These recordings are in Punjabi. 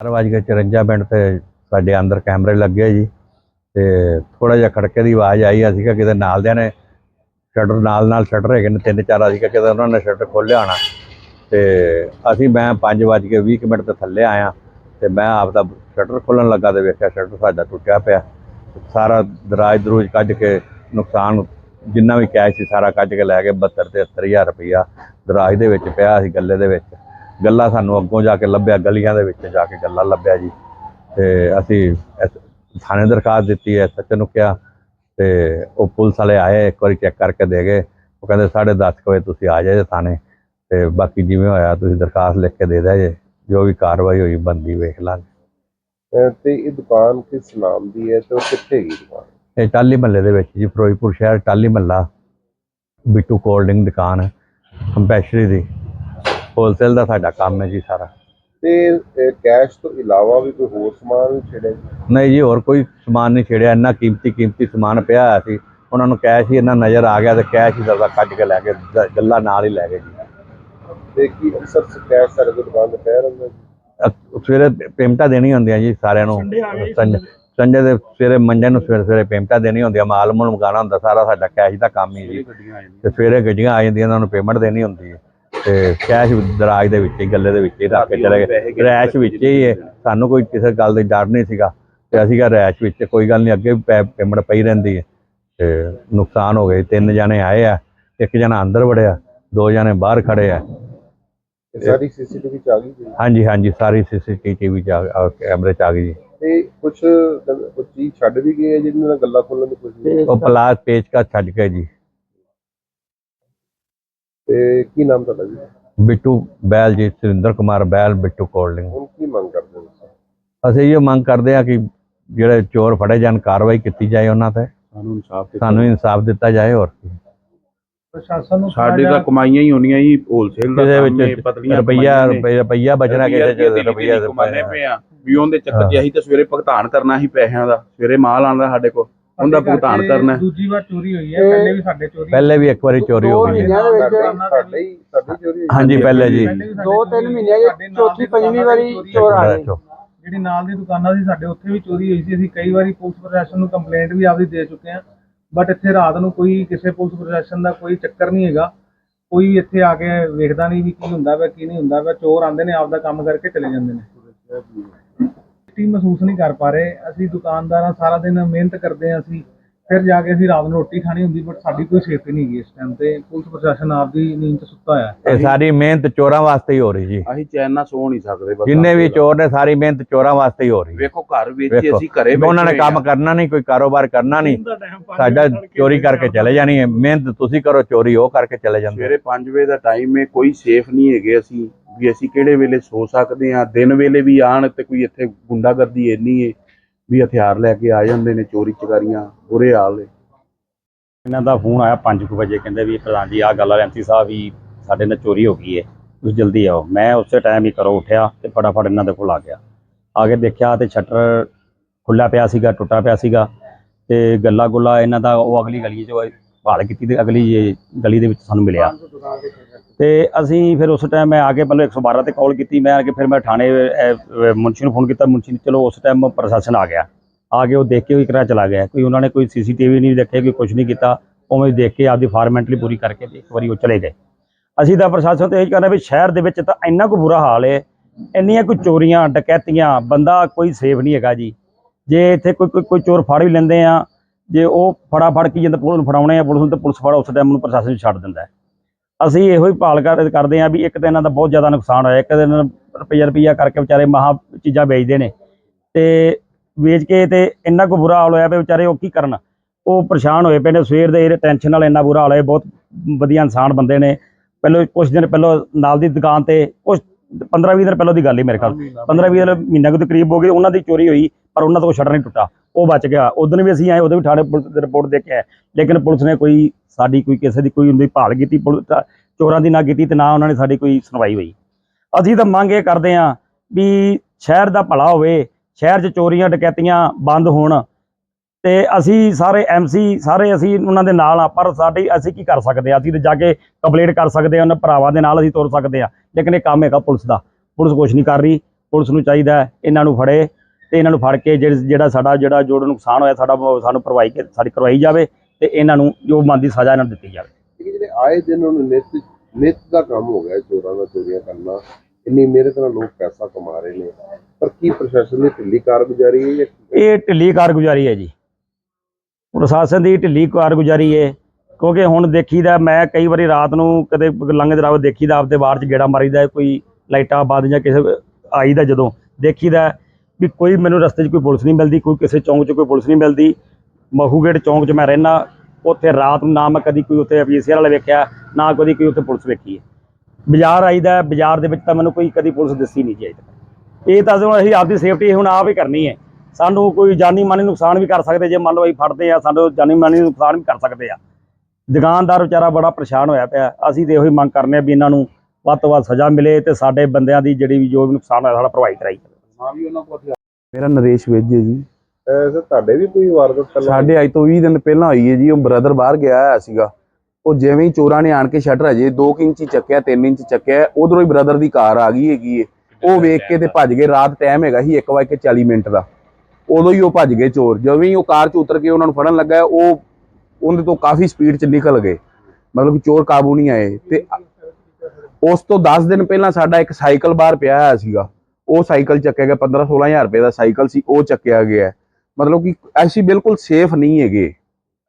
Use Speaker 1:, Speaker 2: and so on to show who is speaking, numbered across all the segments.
Speaker 1: ਚਾਰ ਕੇ 54 ਮਿੰਟ ਤੇ ਸਾਡੇ ਅੰਦਰ ਕੈਮਰੇ ਲੱਗੇ ਜੀ ਤੇ ਥੋੜਾ ਜਿਹਾ ਖੜਕੇ ਦੀ ਆਵਾਜ਼ ਆਈ ਅਸੀਂ ਕਿਹਾ ਕਿਤੇ ਨਾਲ ਦਿਆਂ ਨੇ ਸ਼ਟਰ, ਨਾਲ ਨਾਲ ਸ਼ਟਰ ਹੈਗੇ ਨੇ, ਤਿੰਨ ਚਾਰ, ਅਸੀਂ ਕਿਹਾ ਕਿਤੇ ਉਹਨਾਂ ਨੇ ਸ਼ਟਰ ਖੋਲ੍ਹਿਆ ਹੋਣਾ। ਤੇ ਅਸੀਂ ਮੈਂ 5 ਕੇ 20 ਕੁ ਮਿੰਟ ਤੇ ਥੱਲੇ ਆਇਆ ਤੇ ਮੈਂ ਆਪ ਦਾ ਸ਼ਟਰ ਖੋਲਣ ਲੱਗਾ ਤੇ ਵੇਖਿਆ ਸ਼ਟਰ ਸਾਡਾ ਟੁੱਟਿਆ ਪਿਆ। ਸਾਰਾ ਦਰਾਜ ਦਰੂਜ ਕੱਢ ਕੇ ਨੁਕਸਾਨ ਜਿੰਨਾ ਵੀ ਕੈਸ਼ ਸੀ ਸਾਰਾ ਕੱਢ ਕੇ ਲੈ ਗਏ 72 ਤੇ 70000 ਰੁਪਇਆ ਦਰਾਜ ਦੇ ਵਿੱਚ ਪਿਆ ਸੀ, ਗੱਲੇ ਦੇ ਵਿੱਚ। ਗੱਲਾ ਸਾਨੂੰ ਅੱਗੋਂ ਜਾ ਕੇ ਲੱਭਿਆ ਗਲੀਆਂ ਦੇ ਵਿੱਚ ਜਾ ਕੇ ਗੱਲਾ ਲੱਭਿਆ ਜੀ। ਤੇ ਅਸੀਂ ਥਾਣੇ ਦਰਖਾਸਤ ਦਿੱਤੀ ਹੈ ਸੱਚ ਨੂੰ ਕਿਹਾ ਤੇ ਉਹ ਪੁਲਿਸ ਵਾਲੇ ਆਏ ਇੱਕ ਵਾਰੀ ਚੈੱਕ ਕਰਕੇ ਦੇ ਗਏ। ਉਹ ਕਹਿੰਦੇ 10:30 ਵਜੇ ਤੁਸੀਂ ਆ ਜਾਏ ਥਾਣੇ ਤੇ ਬਾਕੀ ਜਿਵੇਂ ਹੋਇਆ ਤੁਸੀਂ ਦਰਖਾਸਤ ਲਿਖ ਕੇ ਦੇ ਦਿਆ ਜੇ। ਜੋ ਵੀ ਕਾਰਵਾਈ ਹੋਈ ਬੰਦੀ ਵੇਖ ਲਾਂਗੇ।
Speaker 2: ਤੇ ਇਹ ਦੁਕਾਨ ਕਿਸ ਨਾਮ ਦੀ ਹੈ ਤੇ ਉਹ ਕਿੱਥੇ ਹੈਗੀ ਦੁਕਾਨ?
Speaker 1: ਇਹ ਟਾਲੀ ਮਹੱਲੇ ਦੇ ਵਿੱਚ ਜੀ ਫਿਰੋਜ਼ਪੁਰ ਸ਼ਹਿਰ ਟਾਲੀ ਮਹੱਲਾ ਬਿੱਟੂ ਕੋਲਡਿੰਗ ਦੁਕਾਨ ਹੈ ਕੰਪੈਸ਼ਰੀ ਦੀ। ਹੋਲਸੇਲ ਦਾ ਸਾਡਾ ਕੰਮ ਹੈ ਜੀ ਸਾਰਾ।
Speaker 2: ਤੇ ਕੈਸ਼ ਤੋਂ ਇਲਾਵਾ ਵੀ ਕੋਈ ਹੋਰ ਸਮਾਨ ਛੇੜਿਆ?
Speaker 1: ਨਹੀਂ ਜੀ ਹੋਰ ਕੋਈ ਸਮਾਨ ਨਹੀਂ ਛੇੜਿਆ। ਇੰਨਾ ਕੀਮਤੀ ਕੀਮਤੀ ਸਮਾਨ ਪਿਆ ਹੋਇਆ ਸੀ। ਉਹਨਾਂ ਨੂੰ ਕੈਸ਼ ਹੀ ਇੰਨਾ ਨਜ਼ਰ ਆ ਗਿਆ ਤੇ ਕੈਸ਼ ਹੀ ਦਰਦਾ ਕੱਢ ਕੇ ਲੈ ਕੇ ਗੱਲਾਂ ਨਾਲ ਹੀ ਲੈ ਗਏ ਜੀ।
Speaker 2: ਤੇ ਕੀ ਅਕਸਰ ਕੈਸ਼ ਸਾਡੇ ਕੋਲ ਦੁਕਾਨ ਤੇ ਪਿਆ ਰਹਿੰਦਾ ਜੀ?
Speaker 1: ਸਵੇਰੇ ਪੇਮੈਂਟਾਂ ਦੇਣੀਆਂ ਹੁੰਦੀਆਂ ਜੀ ਸਾਰਿਆਂ ਨੂੰ। ਸੰਡੇ ਸੰਡੇ ਦੇ ਸਵੇਰੇ ਮੰਡੇ ਨੂੰ ਸਵੇਰੇ ਸਵੇਰੇ ਪੇਮੈਂਟਾਂ ਦੇਣੀਆਂ ਹੁੰਦੀਆਂ। ਮਾਲ ਮੂਲ ਮੰਗਾਉਣਾ ਹੁੰਦਾ ਸਾਰਾ ਸਾਡਾ ਕੈਸ਼ ਦਾ ਕੰਮ ਹੀ ਜੀ। ਤੇ ਸਵੇਰੇ ਗੱਡੀਆਂ ਆ ਜਾਂਦੀਆਂ ਉਹਨਾਂ ਨੂੰ ਪੇਮੈਂਟ ਦੇਣੀ ਹੁੰਦੀ ਹੈ। ਤੇ ਕੈਸ਼ ਦਰਾਜ ਦੇ ਵਿੱਚ ਹੀ ਗੱਲੇ ਦੇ ਵਿੱਚ ਹੀ ਰੱਖ ਕੇ ਚਲੇ ਗਏ। ਰੈਸ਼ ਵਿੱਚ ਹੀ ਹੈ ਸਾਨੂੰ ਕੋਈ ਕਿਸੇ ਗੱਲ ਦਾ ਡਰ ਨਹੀਂ ਸੀਗਾ। ਤੇ ਅਸੀਂ ਕਿਹਾ ਰੈਸ਼ ਵਿੱਚ ਕੋਈ ਗੱਲ ਨਹੀਂ ਅੱਗੇ ਪੇਮੈਂਟ ਪਈ ਰਹਿੰਦੀ ਹੈ। ਤੇ ਨੁਕਸਾਨ ਹੋ ਗਏ। ਤਿੰਨ ਜਣੇ ਆਏ ਆ ਇੱਕ ਜਣਾ ਅੰਦਰ ਵੜਿਆ ਦੋ ਜਣੇ ਬਾਹਰ ਖੜੇ ਆ।
Speaker 2: ਸਾਰੀ ਸੀਸੀਟੀਵੀ ਚ ਆ ਗਈ ਜੀ
Speaker 1: ਹਾਂਜੀ ਹਾਂਜੀ ਸਾਰੀ ਸੀਸੀਟੀਵੀ ਚ ਕੈਮਰੇ ਚ ਆ ਗਈ ਜੀ।
Speaker 2: ਤੇ ਕੁਝ ਕੁਝ ਚੀਜ਼ ਛੱਡ ਵੀ ਗਏ ਆ ਜਿਹਦੇ ਨਾਲ ਗੱਲਾਂ ਖੋਲਣ ਦੀ ਕੋਸ਼ਿਸ਼
Speaker 1: ਉਹ ਪਲਾਸ ਪੇਚ ਕਾ ਛੱਡ ਕੇ ਜੀ।
Speaker 2: ਤੇ ਕੀ ਨਾਮ ਤੁਹਾਡਾ ਜੀ?
Speaker 1: ਬਿੱਟੂ ਬੈਲ ਜੀ ਸੁਰਿੰਦਰ ਕੁਮਾਰ ਬੈਲ ਬਿੱਟੂ ਕੋਲਡਿੰਗ
Speaker 2: ਹੁਣ ਕੀ ਮੰਗ ਕਰਦੇ ਹੋ ਤੁਸੀਂ?
Speaker 1: ਅਸੀਂ ਇਹ ਮੰਗ ਕਰਦੇ ਆ ਕਿ ਜਿਹੜੇ ਚੋਰ ਫੜੇ ਜਾਣ ਕਾਰਵਾਈ ਕੀਤੀ ਜਾਏ ਉਹਨਾਂ ਤੇ।
Speaker 3: ਸਾਨੂੰ ਇਨਸਾਫ
Speaker 1: ਸਾਨੂੰ ਇਨਸਾਫ ਦਿੱਤਾ ਜਾਏ ਹੋਰ ਕੀ।
Speaker 4: ਪ੍ਰਸ਼ਾਸਨ ਨੂੰ
Speaker 3: ਸਾਡੇ ਤਾਂ ਕਮਾਈਆਂ ਹੀ ਹੋਣੀਆਂ ਜੀ ਹੋਲਸੇਲ ਦਾ ਕੰਮ
Speaker 1: ਵਿੱਚ
Speaker 3: ਪਤਲੀਆਂ
Speaker 1: ਰੁਪਈਆ
Speaker 3: ਕਮਾਈਆਂ ਨੇ।
Speaker 1: ਰੁਪਈਆ ਰੁਪਈਆ ਬਚਣਾ ਕਿਸੇ ਚ ਰੁਪਈਆ
Speaker 3: ਕਮਾਨੇ ਪਏ ਆ ਵੀ ਉਹਦੇ ਚੱਕਰ 'ਚ ਅਸੀਂ ਤਾਂ ਸਵੇਰੇ ਭੁਗਤਾਨ ਕਰਨਾ ਸੀ ਪੈਸਿਆਂ ਦਾ ਸਵੇਰੇ ਮਾਲ ਆਉਂਦਾ ਸਾਡੇ ਕੋਲ। ਉਹਦਾ ਭੁਗਤਾਨ ਕਰਨਾ। ਹੈ।
Speaker 4: ਦੂਜੀ ਵਾਰ ਚੋਰੀ ਹੋਈ ਹੈ ਪਹਿਲੇ ਵੀ ਸਾਡੇ ਚੋਰੀ
Speaker 1: ਪਹਿਲੇ ਵੀ ਇੱਕ ਵਾਰੀ ਚੋਰੀ ਹੋ ਗਈ ਹੈ।
Speaker 2: ਸਾਡੇ ਹੀ ਸਾਡੀ ਚੋਰੀ ਹੋਈ?
Speaker 1: ਹਾਂਜੀ ਪਹਿਲੇ ਜੀ।
Speaker 4: ਦੋ ਤਿੰਨ ਮਹੀਨਿਆਂ ਚ ਚੌਥੀ ਪੰਜਵੀਂ ਵਾਰੀ ਚੋਰ ਆ ਗਏ ਜਿਹੜੀ ਨਾਲ ਦੀ ਦੁਕਾਨਾਂ ਸੀ ਸਾਡੇ ਉੱਥੇ ਵੀ ਚੋਰੀ ਹੋਈ ਸੀ। ਅਸੀਂ ਕਈ ਵਾਰੀ ਪੁਲਿਸ ਪ੍ਰਸ਼ਾਸਨ ਨੂੰ ਕੰਪਲੇਂਟ ਵੀ ਆਪਦੀ ਦੇ ਚੁੱਕੇ ਹਾਂ। ਬਟ ਇੱਥੇ ਰਾਤ ਨੂੰ ਕੋਈ ਕਿਸੇ ਪੁਲਿਸ ਪ੍ਰਸ਼ਾਸਨ ਦਾ ਕੋਈ ਚੱਕਰ ਨਹੀਂ ਹੈਗਾ। ਕੋਈ ਵੀ ਇੱਥੇ ਆ ਕੇ ਵੇਖਦਾ ਨਹੀਂ ਵੀ ਕੀ ਹੁੰਦਾ ਵਾ ਕੀ ਨਹੀਂ ਹੁੰਦਾ ਵਾ। ਚੋਰ ਆਉਂਦੇ ਨੇ ਆਪਦਾ ਕੰਮ ਕਰਕੇ ਚਲੇ ਜਾਂਦੇ ਨੇ। ਸੇਫਟੀ ਮਹਿਸੂਸ ਨਹੀਂ ਕਰ ਪਾ ਰਹੇ। ਅਸੀਂ ਦੁਕਾਨਦਾਰਾਂ ਸਾਰਾ ਦਿਨ ਮਿਹਨਤ ਕਰਦੇ ਹਾਂ ਅਸੀਂ। ਫਿਰ ਜਾ ਕੇ ਅਸੀਂ ਰਾਤ ਨੂੰ ਰੋਟੀ ਖਾਣੀ ਹੁੰਦੀ ਬਟ ਸਾਡੀ ਕੋਈ ਸੇਫਟੀ ਨਹੀਂ ਹੈਗੀ ਇਸ ਟਾਈਮ ਤੇ। ਪੁਲਿਸ ਪ੍ਰਸ਼ਾਸਨ ਆਪਦੀ ਨੀਂਦ 'ਚ ਸੁੱਤਾ ਹੋਇਆ।
Speaker 1: ਇਹ ਸਾਰੀ ਮਿਹਨਤ ਚੋਰਾਂ ਵਾਸਤੇ ਹੀ ਹੋ ਰਹੀ ਜੀ।
Speaker 3: ਅਸੀਂ ਚੈਨ ਨਾਲ ਸੋ ਨਹੀਂ ਸਕਦੇ ਬਸ
Speaker 1: ਜਿੰਨੇ ਵੀ ਚੋਰ ਨੇ ਸਾਰੀ ਮਿਹਨਤ ਚੋਰਾਂ ਵਾਸਤੇ ਹੀ ਹੋ ਰਹੀ।
Speaker 3: ਵੇਖੋ ਘਰ ਵਿੱਚ ਅਸੀਂ ਘਰੇ
Speaker 1: ਉਹਨਾਂ ਨੇ
Speaker 3: ਬੈਠੇ
Speaker 1: ਕੰਮ। ਕਰਨਾ ਨਹੀਂ ਕੋਈ ਕਾਰੋਬਾਰ ਕਰਨਾ ਨਹੀਂ। ਸਾਡਾ ਚੋਰੀ ਕਰਕੇ ਚਲੇ ਜਾਣੀ ਹੈ। ਮਿਹਨਤ ਤੁਸੀਂ ਕਰੋ ਚੋਰੀ ਉਹ ਕਰਕੇ ਚਲੇ ਜਾਂਦੇ।
Speaker 3: ਸਵੇਰੇ 5 ਵਜੇ ਦਾ ਟਾਈਮ ਹੈ ਕੋਈ ਸੇਫ ਨਹੀਂ ਹੈਗੇ ਅਸੀਂ। ਵੀ ਅਸੀਂ ਕਿਹੜੇ ਵੇਲੇ ਸੋ ਸਕਦੇ ਹਾਂ, ਦਿਨ ਵੇਲੇ ਵੀ ਆਣ ਤੇ ਕੋਈ ਇੱਥੇ ਗੁੰਡਾਗਰਦੀ ਇੰਨੀ ਹੈ ਵੀ ਹਥਿਆਰ ਲੈ ਕੇ ਆ ਜਾਂਦੇ ਨੇ ਚੋਰੀ ਚਕਾਰੀਆਂ, ਬੁਰੇ ਹਾਲ ਹੈ
Speaker 5: ਇਹਨਾਂ ਦਾ ਫੋਨ ਆਇਆ 5 ਵਜੇ, ਕਹਿੰਦੇ ਵੀ ਪ੍ਰਧਾਨ ਜੀ, ਆਹ ਗੱਲ ਆ ਐਮਸੀ ਸਾਹਿਬ ਵੀ ਸਾਡੇ ਨਾਲ ਚੋਰੀ ਹੋ ਗਈ ਹੈ ਤੁਸੀਂ ਜਲਦੀ ਆਓ। ਮੈਂ ਉਸੇ ਟਾਈਮ ਹੀ ਕਰੋ ਉੱਠਿਆ ਤੇ ਫਟਾਫਟ ਇਹਨਾਂ ਦੇ ਕੋਲ ਆ ਗਿਆ। ਆ ਕੇ ਦੇਖਿਆ ਤੇ ਸ਼ਟਰ ਖੁੱਲਾ ਪਿਆ ਸੀਗਾ, ਟੁੱਟਾ ਪਿਆ ਸੀਗਾ ਤੇ ਗੱਲਾ ਗੁੱਲਾ ਇਹਨਾਂ ਦਾ ਉਹ ਅਗਲੀ ਗਲੀ 'ਚ ਭਾਲ ਕੀਤੀ ਤੇ ਅਗਲੀ ਇਹ ਗਲੀ ਦੇ ਵਿੱਚ ਸਾਨੂੰ ਮਿਲਿਆ। ਤੇ ਅਸੀਂ ਫਿਰ ਉਸ ਟਾਈਮ ਮੈਂ ਆ ਕੇ ਪਹਿਲਾਂ 112 ਤੇ ਕਾਲ ਕੀਤੀ, ਮੈਂ ਆ ਕੇ ਫਿਰ ਮੈਂ ਥਾਣੇ ਮੁਨਸ਼ੀ ਨੂੰ ਫੋਨ ਕੀਤਾ, ਮੁਨਸ਼ੀ ਨੇ ਚਲੋ ਉਸ ਟਾਈਮ ਪ੍ਰਸ਼ਾਸਨ ਆ ਗਿਆ। ਆ ਕੇ ਉਹ ਦੇਖ ਕੇ ਉਹ ਇਕਰਾ ਚਲਾ ਗਿਆ। ਕੋਈ ਉਹਨਾਂ ਨੇ ਕੋਈ ਸੀਸੀਟੀਵੀ ਨਹੀਂ ਦੇਖਿਆ, ਕੋਈ ਕੁਝ ਨਹੀਂ ਕੀਤਾ। ਉਵੇਂ ਦੇਖ ਕੇ ਆਪਦੀ ਫਾਰਮੈਂਟਲੀ ਪੂਰੀ ਕਰਕੇ ਤੇ ਇੱਕ ਵਾਰੀ ਉਹ ਚਲੇ ਗਏ। ਅਸੀਂ ਤਾਂ ਪ੍ਰਸ਼ਾਸਨ ਤੋਂ ਇਹ ਕਹਿੰਦੇ ਵੀ ਸ਼ਹਿਰ ਦੇ ਵਿੱਚ ਤਾਂ ਇੰਨਾ ਕੁ ਬੁਰਾ ਹਾਲ ਹੈ ਇੰਨੀਆਂ ਕੁ ਚੋਰੀਆਂ, ਡਕੈਤੀਆਂ, ਬੰਦਾ ਕੋਈ ਸੇਫ ਨਹੀਂ ਹੈਗਾ ਜੀ। ਜੇ ਇੱਥੇ ਕੋਈ ਕੋਈ ਕੋਈ ਚੋਰ ਫੜ ਵੀ ਲੈਂਦੇ ਆ ਜੇ ਉਹ ਫੜਾ ਫੜ ਕੇ ਜਦੋਂ ਪੁਲਿਸ ਨੂੰ ਫੜਾਉਣੇ ਆ ਪੁਲਿਸ ਨੂੰ ਤਾਂ ਪੁਲਿਸ ਫੜਾ ਉਸ ਟਾਈਮ ਨੂੰ ਪ੍ਰਸ਼ਾਸਨ ਛੱਡ ਦਿੰਦਾ ਹੈ। ਅਸੀਂ ਇਹੋ ਹੀ ਭਾਲ ਕਰ- ਕਰਦੇ ਆ ਵੀ ਇੱਕ ਤਾਂ ਇਹਨਾਂ ਦਾ ਬਹੁਤ ਜ਼ਿਆਦਾ ਨੁਕਸਾਨ ਹੋਇਆ ਇੱਕ ਦਿਨ ਰੁਪਈਆ ਰੁਪਈਆ ਕਰਕੇ ਵਿਚਾਰੇ ਮਹਾ ਚੀਜ਼ਾਂ ਵੇਚਦੇ ਨੇ ਤੇ ਵੇਚ ਕੇ ਤੇ ਇੰਨਾ ਕੁ ਬੁਰਾ ਹਾਲ ਹੋਇਆ ਵੀ ਵਿਚਾਰੇ ਉਹ ਕੀ ਕਰਨ? ਉਹ ਪਰੇਸ਼ਾਨ ਹੋਏ ਪਏ ਨੇ ਸਵੇਰ ਦੇ ਇਹ ਟੈਨਸ਼ਨ ਨਾਲ ਇੰਨਾ ਬੁਰਾ ਹਾਲ ਹੋਇਆ ਬਹੁਤ ਵਧੀਆ ਇਨਸਾਨ ਬੰਦੇ ਨੇ। ਪਹਿਲਾਂ ਕੁਝ ਦਿਨ ਪਹਿਲਾਂ ਨਾਲ ਦੀ ਦੁਕਾਨ ਤੇ ਕੁਝ 15 20 ਦਿਨ ਪਹਿਲਾਂ ਦੀ ਗੱਲ ਹੀ ਮੇਰੇ ਖਿਆਲ 15 20 ਦਿਨ। ਮਹੀਨਾ ਕੁ ਦੇ ਕਰੀਬ ਹੋ ਗਏ ਉਹਨਾਂ ਦੀ ਚੋਰੀ ਹੋਈ ਪਰ ਉਹਨਾਂ ਤੋਂ ਸ਼ਟਰ ਨਹੀਂ ਟੁੱਟਾ। ਉਹ ਬਚ ਗਿਆ। ਉਦੋਂ ਵੀ ਅਸੀਂ ਆਏ ਉਦੋਂ ਵੀ ਥਾਣੇ ਪੁਲਿਸ ਦੀ ਰਿਪੋਰਟ ਦੇ ਕੇ ਆਏ। ਲੇਕਿਨ ਪੁਲਿਸ ਨੇ ਕੋਈ ਸਾਡੀ ਕੋਈ ਕਿਸੇ ਦੀ ਕੋਈ ਉਹਦੀ ਭਾਲ ਕੀਤੀ, ਪੁਲਿਸ ਚੋਰਾਂ ਦੀ ਨਾ ਕੀਤੀ ਤੇ ਨਾ ਉਹਨਾਂ ਨੇ ਸਾਡੀ ਕੋਈ ਸੁਣਵਾਈ ਹੋਈ। ਅਸੀਂ ਤਾਂ ਮੰਗ ਇਹ ਕਰਦੇ ਹਾਂ ਵੀ ਸ਼ਹਿਰ ਦਾ ਭਲਾ ਹੋਵੇ, ਸ਼ਹਿਰ 'ਚ ਚੋਰੀਆਂ, ਡਕੈਤੀਆਂ ਬੰਦ ਹੋਣ ਤੇ ਅਸੀਂ ਸਾਰੇ ਐਮਸੀ ਸਾਰੇ ਅਸੀਂ ਉਹਨਾਂ ਦੇ ਨਾਲ ਆ ਪਰ ਸਾਡੀ ਅਸੀਂ ਕੀ ਕਰ ਸਕਦੇ ਆ ਅਸੀਂ ਤਾਂ ਜਾ ਕੇ ਕੰਪਲੇਂਟ ਕਰ ਸਕਦੇ ਆ ਉਹਨਾਂ ਭਰਾਵਾਂ ਦੇ ਨਾਲ ਅਸੀਂ ਤੁਰ ਸਕਦੇ ਆ ਲੇਕਿਨ ਇਹ ਕੰਮ ਹੈਗਾ ਪੁਲਿਸ ਦਾ। ਪੁਲਿਸ ਕੁਛ ਨਹੀਂ ਕਰ ਰਹੀ, ਪੁਲਿਸ ਨੂੰ ਚਾਹੀਦਾ ਇਹਨਾਂ ਨੂੰ ਫੜੇ। ਤੇ ਇਹਨਾਂ ਨੂੰ ਫੜ ਕੇ ਜਿਹੜੇ- ਸਾਡਾ ਜਿਹੜਾ ਜੋ ਨੁਕਸਾਨ ਹੋਇਆ ਸਾਡਾ ਸਾਨੂੰ ਭਰਵਾਈ ਕੇ ਸਾਡੀ ਕਰਵਾਈ ਜਾਵੇ ਤੇ ਇਹਨਾਂ ਨੂੰ ਜੋ ਬਣਦੀ ਸਜ਼ਾ ਇਹਨਾਂ ਨੂੰ ਦਿੱਤੀ ਜਾਵੇ।
Speaker 2: ਜਿਹੜੇ ਆਏ ਦਿਨ ਉਹਨੂੰ ਨਿਤ ਨਿਤ ਦਾ ਕੰਮ ਹੋ ਗਿਆ ਚੋਰਾਂ ਦਾ ਚੋਰੀਆਂ ਕਰਨਾ ਇੰਨੀ ਮਿਹਨਤ ਨਾਲ ਲੋਕ ਪੈਸਾ ਕਮਾ ਰਹੇ ਨੇ। ਪਰ ਕੀ ਪ੍ਰਸ਼ਾਸਨ ਦੀ ਢਿੱਲੀ ਕਾਰਗੁਜ਼ਾਰੀ ਹੈ
Speaker 5: ਇਹ ਢਿੱਲੀ ਕਾਰਗੁਜ਼ਾਰੀ ਹੈ ਜੀ। ਪ੍ਰਸ਼ਾਸਨ ਦੀ ਢਿੱਲੀ ਕਾਰਗੁਜ਼ਾਰੀ ਹੈ ਕਿਉਂਕਿ ਹੁਣ ਦੇਖੀਦਾ ਮੈਂ ਕਈ ਵਾਰੀ ਰਾਤ ਨੂੰ ਕਦੇ ਲੰਘਦੇ ਰਾਹ ਦੇਖੀਦਾ ਆਪਦੇ ਬਾਹਰ 'ਚ ਗੇੜਾ ਮਾਰੀਦਾ ਕੋਈ ਲਾਈਟਾਂ ਬੰਦ ਜਾਂ ਕਿਸੇ ਆਈਦਾ ਜਦੋਂ ਦੇਖੀਦਾ ਵੀ ਕੋਈ ਮੈਨੂੰ ਰਸਤੇ 'ਚ ਕੋਈ ਪੁਲਿਸ ਨਹੀਂ ਮਿਲਦੀ, ਕੋਈ ਕਿਸੇ ਚੌਂਕ 'ਚ ਕੋਈ ਪੁਲਿਸ ਨਹੀਂ ਮਿਲਦੀ। ਮਹੂਗੇਟ ਚੌਂਕ 'ਚ ਮੈਂ ਰਹਿਣਾ ਉੱਥੇ ਰਾਤ ਨੂੰ ਨਾ ਮੈਂ ਕਦੀ ਕੋਈ ਉੱਥੇ ਪੀਸੀਆਰ ਵਾਲਾ ਵੇਖਿਆ, ਨਾ ਕਦੀ ਕੋਈ ਉੱਥੇ ਪੁਲਿਸ ਵੇਖੀ ਹੈ। ਬਾਜ਼ਾਰ ਆਈਦਾ, ਬਾਜ਼ਾਰ ਦੇ ਵਿੱਚ ਤਾਂ ਮੈਨੂੰ ਕੋਈ ਕਦੀ ਪੁਲਿਸ ਦਿਸੀ ਨਹੀਂ ਜੀ ਅਜੇ ਤੱਕ। ਇਹ ਤਾਂ ਹੁਣ ਅਸੀਂ ਆਪਦੀ ਸੇਫਟੀ ਹੁਣ ਆਪ ਹੀ ਕਰਨੀ ਹੈ। ਸਾਨੂੰ ਕੋਈ ਜਾਨੀ ਮਾਨੀ ਨੁਕਸਾਨ ਵੀ ਕਰ ਸਕਦੇ, ਜੇ ਮੰਨ ਲਓ ਅਸੀਂ ਫੜਦੇ ਆ ਸਾਨੂੰ ਜਾਨੀ ਮਾਨੀ ਨੁਕਸਾਨ ਵੀ ਕਰ ਸਕਦੇ ਆ। ਦੁਕਾਨਦਾਰ ਵਿਚਾਰਾ ਬੜਾ ਪਰੇਸ਼ਾਨ ਹੋਇਆ ਪਿਆ। ਅਸੀਂ ਤੇ ਇਹੋ ਹੀ ਮੰਗ ਕਰਨੇ ਆ ਵੀ ਇਹਨਾਂ ਨੂੰ ਵੱਧ ਤੋਂ ਵੱਧ ਸਜ਼ਾ ਮਿਲੇ ਤੇ ਸਾਡੇ ਬੰਦਿਆਂ ਦੀ ਜਿਹੜੀ ਵੀ ਜੋ ਵੀ ਨੁਕਸਾਨ ਹੋਇਆ, ਸਾਡਾ ਭਰਵਾਈ ਕਰਾਈ ਜਾਵੇ।
Speaker 3: ਹਾਂ ਵੀ ਉਹਨਾਂ ਕੋਲ
Speaker 6: ਮੇਰਾ ਨਰੇਸ਼ ਵੇਜ ਹੈ ਜੀ
Speaker 2: ਸਰ ਤੁਹਾਡੇ ਵੀ ਕੋਈ ਵਾਰਦਾਤ ਪਹਿਲਾਂ
Speaker 6: ਸਾਡੇ ਅੱਜ ਤੋਂ 20 ਦਿਨ ਪਹਿਲਾਂ ਹੋਈ ਹੈ ਜੀ ਉਹ ਬ੍ਰਦਰ ਬਾਹਰ ਗਿਆ ਹੋਇਆ ਸੀਗਾ। ਉਹ ਜਿਵੇਂ ਹੀ ਚੋਰਾਂ ਨੇ ਆਣ ਕੇ ਸ਼ਟਰ ਅਜੇ 2 ਇੰਚ ਚੱਕਿਆ 3 ਇੰਚ ਚੱਕਿਆ ਉਧਰੋਂ ਹੀ ਬ੍ਰਦਰ ਦੀ ਕਾਰ ਆ ਗਈ ਹੈਗੀ ਏ। ਉਹ ਵੇਖ ਕੇ ਤੇ ਭੱਜ ਗਏ ਰਾਤ ਟਾਈਮ ਹੈਗਾ ਸੀ 1:40 ਮਿੰਟ ਦਾ। ਉਦੋਂ ਹੀ ਉਹ ਭੱਜ ਗਏ ਚੋਰ। ਜਦੋਂ ਹੀ ਉਹ ਕਾਰ 'ਚ ਉਤਰ ਕੇ ਉਹਨਾਂ ਨੂੰ ਫੜਨ ਲੱਗਾ ਉਹ ਉਹਦੇ ਤੋਂ ਕਾਫੀ ਸਪੀਡ 'ਚ ਨਿਕਲ ਗਏ। ਮਤਲਬ ਕਿ ਚੋਰ ਕਾਬੂ ਨਹੀਂ ਆਏ। ਤੇ ਉਸ ਤੋਂ 10 ਦਿਨ ਪਹਿਲਾਂ ਸਾਡਾ ਇੱਕ ਸਾਈਕਲ ਬਾਹਰ ਪਿਆ ਹੋਇਆ ਸੀਗਾ। ਉਹ ਸਾਈਕਲ ਚੱਕਿਆ ਗਿਆ 15 16000 ਰੁਪਏ ਦਾ ਸਾਈਕਲ ਸੀ ਉਹ ਚੱਕਿਆ ਗਿਆ। ਮਤਲਬ ਕਿ ਅਸੀਂ ਬਿਲਕੁਲ ਸੇਫ ਨਹੀਂ ਹੈਗੇ।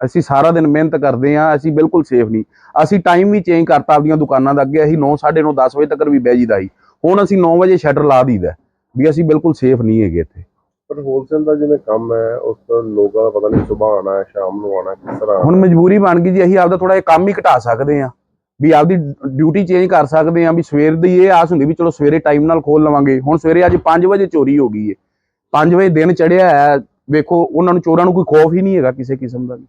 Speaker 6: ਅਸੀਂ ਸਾਰਾ ਦਿਨ ਮਿਹਨਤ ਕਰਦੇ ਹਾਂ ਅਸੀਂ ਬਿਲਕੁਲ ਸੇਫ ਨਹੀਂ। ਅਸੀਂ ਟਾਈਮ ਵੀ ਚੇਂਜ ਕਰਤਾ ਆਪਦੀਆਂ ਦੁਕਾਨਾਂ ਦਾ ਅੱਗੇ ਅਸੀਂ 9 9:30 10 ਵਜੇ ਤੱਕ ਵੀ ਬਹਿ ਜੀਦਾ ਸੀ। ਹੁਣ ਅਸੀਂ 9 ਵਜੇ ਸ਼ਟਰ ਲਾ ਦਈਦਾ ਵੀ ਅਸੀਂ ਬਿਲਕੁਲ ਸੇਫ ਨਹੀਂ ਹੈਗੇ ਇੱਥੇ।
Speaker 2: ਪਰ ਹੋਲਸੇਲ ਦਾ ਜਿਵੇਂ ਕੰਮ ਹੈ ਉਸ ਤੋਂ ਲੋਕਾਂ ਦਾ ਪਤਾ ਨਹੀਂ ਸਵੇਰ ਆਣਾ ਹੈ ਸ਼ਾਮ ਨੂੰ ਆਣਾ ਕਿਸ ਤਰ੍ਹਾਂ
Speaker 6: ਹੁਣ ਮਜਬੂਰੀ ਬਣ ਗਈ ਜੀ ਅਸੀਂ ਆਪਦਾ ਥੋੜਾ ਜਿਹਾ ਕੰਮ ਹੀ ਘਟਾ ਸਕਦੇ ਹਾਂ। ਵੀ ਆਪਦੀ ਡਿਊਟੀ ਚੇਂਜ ਕਰ ਸਕਦੇ ਹਾਂ ਵੀ ਸਵੇਰ ਦੀ ਇਹ ਆਸ ਹੁੰਦੀ ਵੀ ਚਲੋ ਸਵੇਰੇ ਟਾਈਮ ਨਾਲ ਖੋਲ ਲਵਾਂਗੇ। ਹੁਣ ਸਵੇਰੇ ਅੱਜ 5 ਵਜੇ ਚੋਰੀ ਹੋ ਗਈ ਹੈ 5 ਵਜੇ ਦਿਨ ਚੜਿਆ ਹੈ ਵੇਖੋ ਉਹਨਾਂ ਨੂੰ ਚੋਰਾਂ ਨੂੰ ਕੋਈ ਖੌਫ ਹੀ ਨਹੀਂ ਹੈਗਾ ਕਿਸੇ ਕਿਸਮ ਦਾ ਵੀ।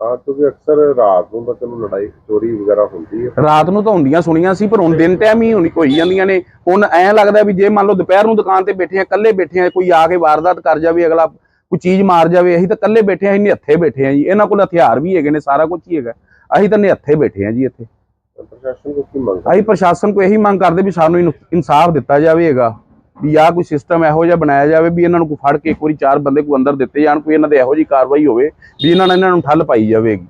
Speaker 2: ਹਾਂ ਕਿਉਂਕਿ ਅਕਸਰ ਰਾਤ ਨੂੰ ਤਾਂ ਚਲੋ ਲੜਾਈ ਚੋਰੀ ਵਗੈਰਾ ਹੁੰਦੀ ਹੈ
Speaker 6: ਰਾਤ ਨੂੰ ਤਾਂ ਹੁੰਦੀਆਂ ਸੁਣੀਆਂ ਸੀ ਪਰ ਹੁਣ ਦਿਨ ਟਾਈਮ ਹੀ ਹੋਣੀ ਹੋਈ ਜਾਂਦੀਆਂ ਨੇ। ਹੁਣ ਐਂ ਲੱਗਦਾ ਵੀ ਜੇ ਮੰਨ ਲਓ ਦੁਪਹਿਰ ਨੂੰ ਦੁਕਾਨ ਤੇ ਬੈਠੇ ਆ ਇਕੱਲੇ ਬੈਠੇ ਆ ਕੋਈ ਆ ਕੇ ਵਾਰਦਾਤ ਕਰ ਜਾਵੇ ਅਗਲਾ ਕੋਈ ਚੀਜ਼ ਮਾਰ ਜਾਵੇ ਅਸੀਂ ਤਾਂ ਇਕੱਲੇ ਬੈਠੇ ਆ ਅਸੀਂ ਨਿਹੱਥੇ ਬੈਠੇ ਆ ਜੀ। ਇਹਨਾਂ ਕੋਲ ਹਥਿਆਰ ਵੀ ਹੈਗੇ ਨੇ ਸਾਰਾ ਕੁਝ ਹੀ ਹੈਗਾ। ਅਸੀਂ ਤਾਂ ਨਿਹੱਥੇ ਬੈਠੇ ਆ ਜੀ ਇੱਥੇ।
Speaker 2: ਪ੍ਰਸ਼ਾਸਨ ਕੋ ਕੀ ਮੰਗ
Speaker 6: ਅਸੀਂ ਪ੍ਰਸ਼ਾਸਨ ਕੋ ਇਹੀ ਮੰਗ ਕਰਦੇ ਵੀ ਸਾਨੂੰ ਇਨ- ਇਨਸਾਫ ਦਿੱਤਾ ਜਾਵੇਗਾ, ਵੀ ਆਹ ਕੋਈ ਸਿਸਟਮ ਇਹੋ ਜਿਹਾ ਬਣਾਇਆ ਜਾਵੇ ਵੀ ਇਹਨਾਂ ਨੂੰ ਕੋਈ ਫੜ ਕੇ ਇੱਕ ਵਾਰੀ ਚਾਰ ਬੰਦੇ ਕੋ ਅੰਦਰ ਦਿੱਤੇ ਜਾਣ, ਕੋਈ ਇਹਨਾਂ ਦੇ ਇਹੋ ਜਿਹੀ ਕਾਰਵਾਈ ਹੋਵੇ ਵੀ ਇਹਨਾਂ ਨਾਲ ਇਹਨਾਂ ਨੂੰ ਠੱਲ ਪਾਈ ਜਾਵੇਗੀ।